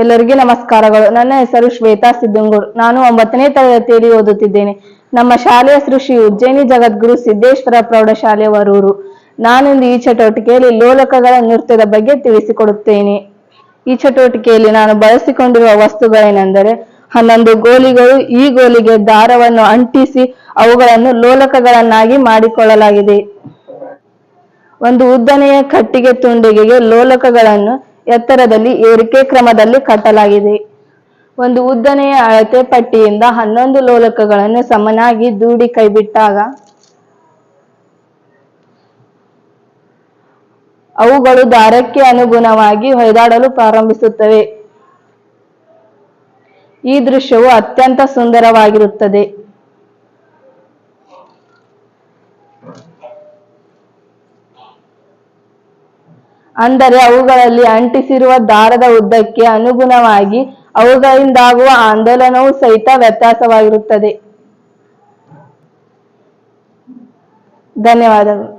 ಎಲ್ಲರಿಗೂ ನಮಸ್ಕಾರಗಳು. ನನ್ನ ಹೆಸರು ಶ್ವೇತಾ ಸಿದ್ದಂಗೂರ್ ನಾನು ಒಂಬತ್ತನೇ ತರಗತಿಯಲ್ಲಿ ಓದುತ್ತಿದ್ದೇನೆ. ನಮ್ಮ ಶಾಲೆಯ ಸೃಷ್ಟಿ ಉಜ್ಜಯಿನಿ ಜಗದ್ಗುರು ಸಿದ್ದೇಶ್ವರ ಪ್ರೌಢಶಾಲೆ ವರೂರು. ನಾನಿಂದು ಈ ಚಟುವಟಿಕೆಯಲ್ಲಿ ಲೋಲಕಗಳ ನೃತ್ಯದ ಬಗ್ಗೆ ತಿಳಿಸಿಕೊಡುತ್ತೇನೆ. ಈ ಚಟುವಟಿಕೆಯಲ್ಲಿ ನಾನು ಬಳಸಿಕೊಂಡಿರುವ ವಸ್ತುಗಳೇನೆಂದರೆ, ಹನ್ನೊಂದು ಗೋಲಿಗಳು, ಈ ಗೋಲಿಗೆ ದಾರವನ್ನು ಅಂಟಿಸಿ ಅವುಗಳನ್ನು ಲೋಲಕಗಳನ್ನಾಗಿ ಮಾಡಿಕೊಳ್ಳಲಾಗಿದೆ. ಒಂದು ಉದ್ದನೆಯ ಕಟ್ಟಿಗೆ ತುಂಡಿಗೆಗೆ ಲೋಲಕಗಳನ್ನು ಎತ್ತರದಲ್ಲಿ ಏರಿಕೆ ಕ್ರಮದಲ್ಲಿ ಕಟ್ಟಲಾಗಿದೆ. ಒಂದು ಉದ್ದನೆಯ ಅಳತೆ ಪಟ್ಟಿಯಿಂದ ಹನ್ನೊಂದು ಲೋಲಕಗಳನ್ನು ಸಮನಾಗಿ ದೂಡಿ ಕೈಬಿಟ್ಟಾಗ ಅವುಗಳು ದಾರಕ್ಕೆ ಅನುಗುಣವಾಗಿ ಹೊಯ್ದಾಡಲು ಪ್ರಾರಂಭಿಸುತ್ತವೆ. ಈ ದೃಶ್ಯವು ಅತ್ಯಂತ ಸುಂದರವಾಗಿರುತ್ತದೆ. ಅಂದರೆ ಅವುಗಳಲ್ಲಿ ಅಂಟಿಸಿರುವ ದಾರದ ಉದ್ದಕ್ಕೆ ಅನುಗುಣವಾಗಿ ಅವುಗಳಿಂದಾಗುವ ಆಂದೋಲನವು ಸಹಿತ ವ್ಯತ್ಯಾಸವಾಗಿರುತ್ತದೆ. ಧನ್ಯವಾದಗಳು.